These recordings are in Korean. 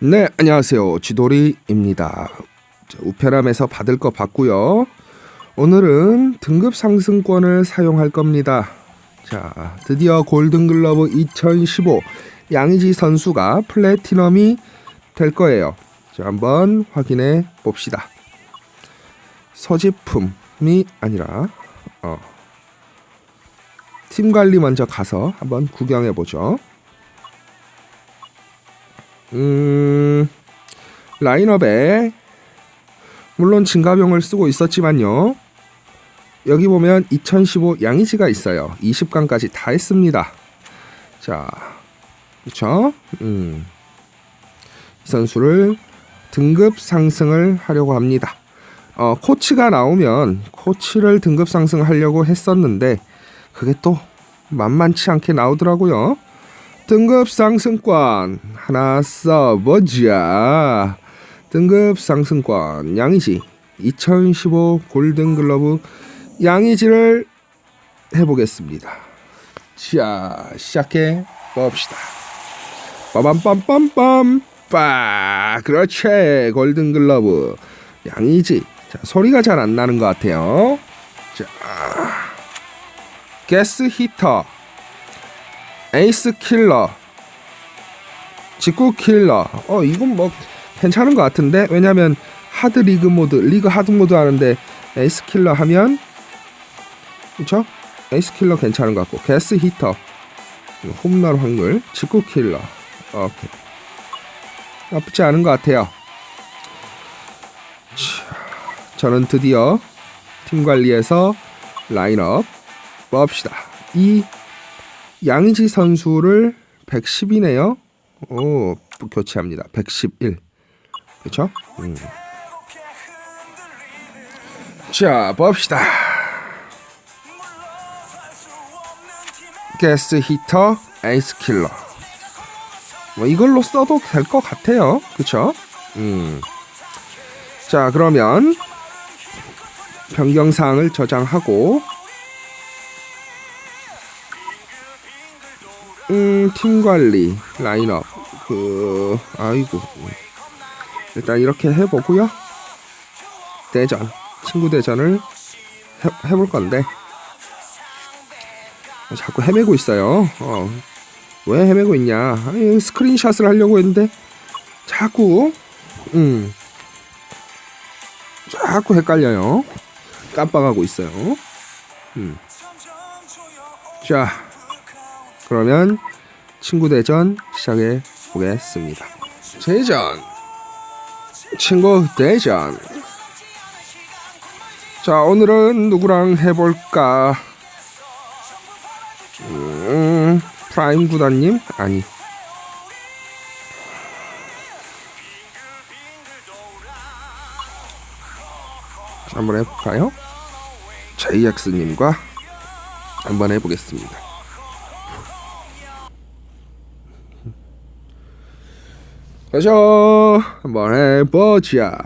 네, 안녕하세요. 지돌이입니다. 자, 우편함에서 받을 거 받고요. 오늘은 등급 상승권을 사용할 겁니다. 자, 드디어 골든글러브 2015 양의지 선수가 플래티넘이 될 거예요. 자, 한번 확인해 봅시다. 서지품이 아니라 어, 팀 관리 먼저 가서 한번 구경해 보죠. 음, 라인업에 물론 진가병을 쓰고 있었지만요. 여기 보면 2015 양이지가 있어요. 20강까지 다 했습니다. 자, 그렇죠? 음, 이 선수를 등급 상승을 하려고 합니다. 어, 코치가 나오면 코치를 등급 상승하려고 했었는데 그게 또 만만치 않게 나오더라고요. 등급 상승권 하나 써보자. 등급 상승권 양이지 2015 골든글러브 양이지를 해보겠습니다. 자 시작해 봅시다. 빠밤빰빰빰 빠 그렇지 골든글러브 양이지 자 소리가 잘 안 나는 것 같아요. 자 가스 히터 에이스 킬러 직구 킬러. 어 이건 뭐 괜찮은 것 같은데? 왜냐면 하드 리그 모드 리그 하드 모드 하는데 에이스 킬러 하면 그쵸? 에이스 킬러 괜찮은 것 같고. 게스 히터 홈런 확률 직구 킬러. 오케이. 나쁘지 않은 것 같아요. 자, 저는 드디어 팀 관리에서 라인업 봅시다. 이 양의지 선수를 110이네요. 오, 교체합니다. 111. 그렇죠? 음. 자, 봅시다. 가스 히터, 에이스 킬러. 뭐 이걸로 써도 될 것 같아요. 그렇죠? 음. 자, 그러면 변경 사항을 저장하고 음, 팀 관리, 라인업, 그, 아이고. 일단 이렇게 해보고요. 대전, 친구 대전을 해, 해볼 건데. 자꾸 헤매고 있어요. 어. 왜 헤매고 있냐. 아니, 스크린샷을 하려고 했는데, 자꾸, 음. 자꾸 헷갈려요. 깜빡하고 있어요. 음. 자, 그러면 친구 대전 시작해 보겠습니다. 대전 친구 대전 자 오늘은 누구랑 해볼까? 음, 프라임 구단님 아니 자, 한번 해볼까요? JX님과 한번 해보겠습니다. 가자. 한번 해보자.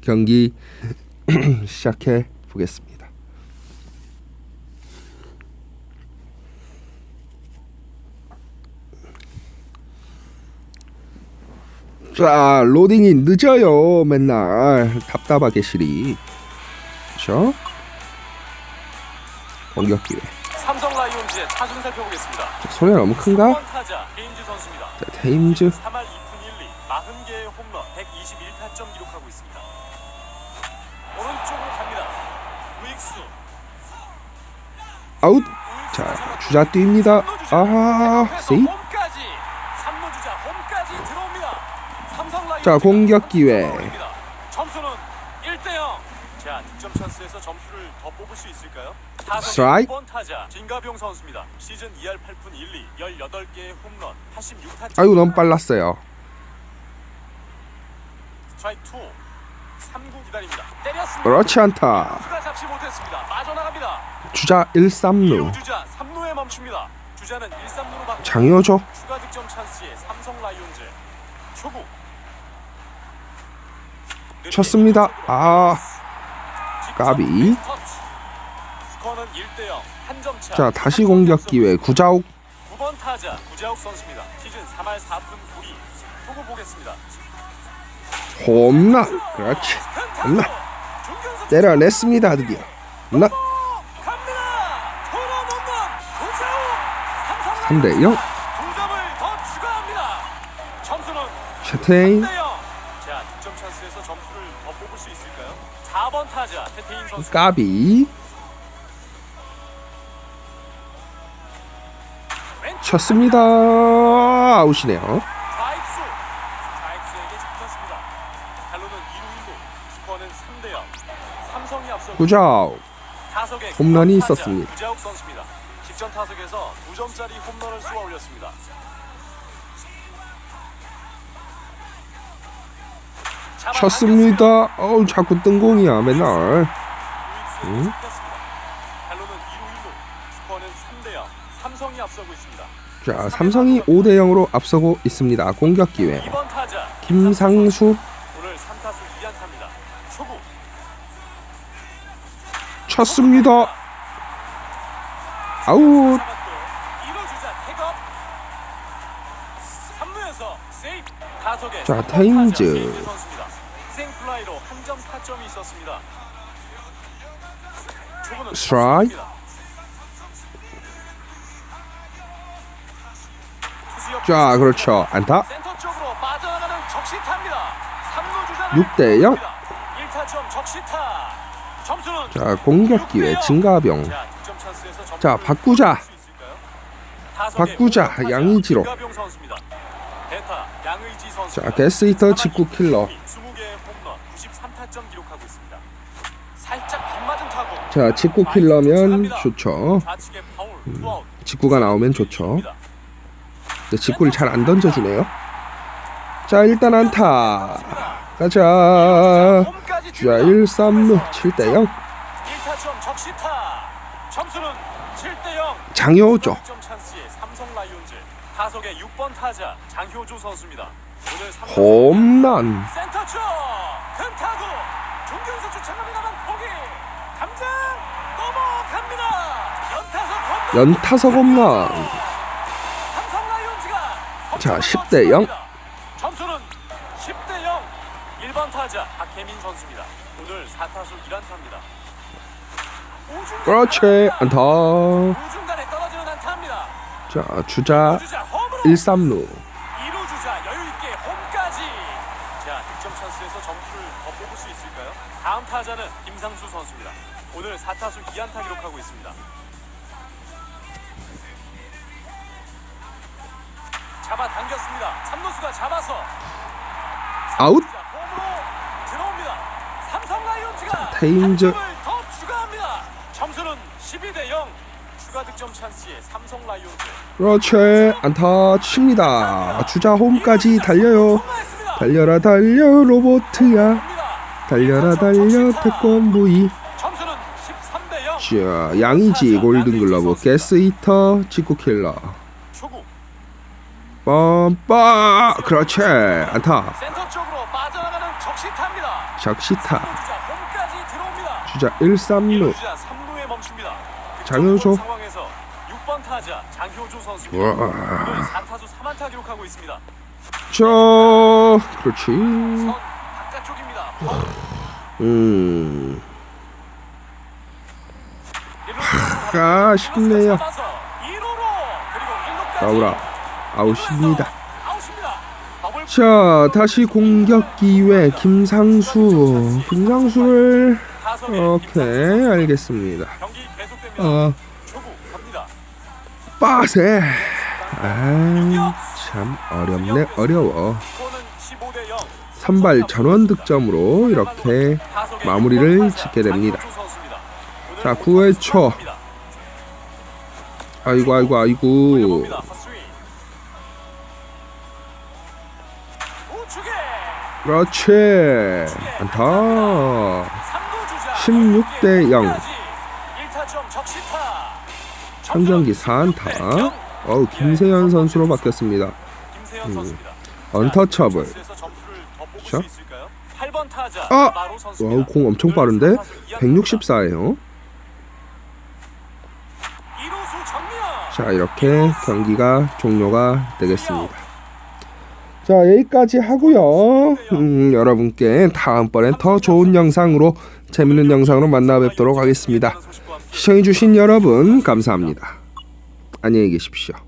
경기 시작해 보겠습니다. 자 로딩이 늦어요 맨날. 답답하게 실이. 그렇죠? 공격 기회. 삼성 라이온즈의 타순 살펴보겠습니다. 소리가 너무 큰가? 1번 타자 베인즈 선수입니다. 자, 테임즈 3할 2푼 1리 40개의 홈런 121타점 기록하고 있습니다. 오른쪽으로 갑니다. 우익수 아웃. 자 주자 뛰입니다. 아 세이. 홈까지 3루 주자 홈까지 들어옵니다. 삼성 라이온즈 자 공격 기회. 점수는 1대 0. 자 득점 찬스에서 점수를 더 뽑을 수 있을까요? 스트라이크. 2번 타자 진가병 선수입니다. 시즌 2할 8푼 1리 18개의 홈런 86타점. 아이고 너무 빨랐어요. 스트라이크 2 3구 기다립니다. 때렸습니다. 그렇지 않다. 수가 잡지 못했습니다. 빠져나갑니다. 주자 1, 3루. 주자 3루에 멈춥니다. 주자는 1, 3루로 바뀌 장효조 추가 득점 찬스에 삼성 라이온즈 초구 쳤습니다. 아 까비. 스코어는 1대 0. 한 점 차. 자 다시 공격 기회 구자욱 9번 타자 구자욱 선수입니다. 시즌 3할 4푼 9리. 투구 보겠습니다. 홈런 그렇지 홈런 때려냈습니다 드디어 홈런 갑니다. 토론 홈런. 구자욱. 3대 0 두 점을 더 추가합니다. 점수는 샤테인 3대 0. 자, 득점 찬스에서 점수를 더 뽑을 수 있을까요? 4번 타자 태태인 선수. 까비 쳤습니다 아웃이네요 좌익수. 좌익수에게 잡혔습니다. 달로는 2루 1루. 스코어는 3대 0. 삼성이 앞서 구자욱 홈런이 있었습니다. 직전 타석에서 2점짜리 홈런을 쏘아 올렸습니다. 쳤습니다 어우 자꾸 뜬공이야 맨날 응? 응? 달로는 2루 1루. 스코어는 3대 0. 삼성이 앞서고 있습니다. 자 삼성이 5대 0으로 앞서고 있습니다. 공격 기회. 2번 타자. 김상수. 오늘 3타수 2안타입니다. 초구. 쳤습니다. 아웃. 잡았고요. 1루 주자 태업. 3루에서 세이프. 타석에 자, 3번 타자 테임즈. 테임즈 선수 자 그렇죠 안타 센터 쪽으로 빠져나가는 적시타입니다. 3루 주자 6대 0. 1타점 적시타. 점수는 자 공격 기회 진가병 자, 바꾸자. 바꾸자. 양의지로. 자 게스히터 직구 킬러 20개의 홈런 93타점 기록하고 있습니다. 살짝 빗맞은 타구. 자 직구 킬러면 좋죠. 투아웃. 직구가 나오면 좋죠 직구를 잘 안 던져주네요 자 일단 안타 가자 자 1, 3루 7대 0 1타점 적시타. 점수는 7대 0. 장효조 점 찬스의 삼성 라이온즈 타석의 6번 타자 장효조 선수입니다. 오늘 삼성 홈런. 연타석 홈런. 자, 석점을 10대 0. 넣었습니다. 점수는 10대 0. 1번 타자 박혜민 선수입니다. 오늘 4타수 1안타입니다. 그렇지 안타 우중간에 떨어지는 안타입니다. 자 주자 주자 홈으로 1, 3루 2루 주자 여유 있게 홈까지. 자 득점 찬스에서 점수를 더 뽑을 수 있을까요? 다음 타자는 김상수 선수입니다. 오늘 4타수 2안타 기록하고 있습니다. 잡아 당겼습니다. 3루수가 잡아서 아웃 들어옵니다. 삼성 라이온즈가 점을 더 추가합니다. 점수는 12대 0. 추가 득점 찬스에 삼성 라이온즈. 그렇지 안타 칩니다 주자 홈까지 달려요. 달려라 달려 로보트야. 달려라 달려 태권브이 점수는 13대 0. 자 양이지 골든글러브 게스히터 직구킬러 빰빠 그렇지 안타. 적시타 주자 홈까지 들어옵니다. 주자 1, 3루 주자 3루에 멈춥니다. 장효조. 상황에서 6번 타자 장효조 선수입니다. 우와. 오늘 4타수 3안타 기록하고 있습니다. 자 그렇지 선 바깥쪽입니다. 음 일루 아, 쉽네요. 잡아서 2루로 그리고 1루까지 나오라 아웃입니다. 자 다시 공격 기회 김상수. 김상수를 오케이 알겠습니다. 어. 빠세. 아 참 어렵네 어려워. 스코어는 15대 0. 선발 전원 득점으로 이렇게 마무리를 짓게 됩니다. 자, 모두 9회 초. 아이고 아이고 아이고 그렇지 안타 16대 0. 1타점 적시타. 한 경기 4안타 어우 김세현 선수로 바뀌었습니다 음. 언터처블 찬스에서 점수를 더 뽑을 그쵸? 수 있을까요? 8번 타자 아! 와우 공 엄청 빠른데 164에요 정면. 자 이렇게 경기가 종료가 되겠습니다. 자 여기까지 하고요. 음, 여러분께 다음번엔 더 좋은 영상으로 재밌는 영상으로 만나 뵙도록 하겠습니다. 시청해주신 여러분 감사합니다. 안녕히 계십시오.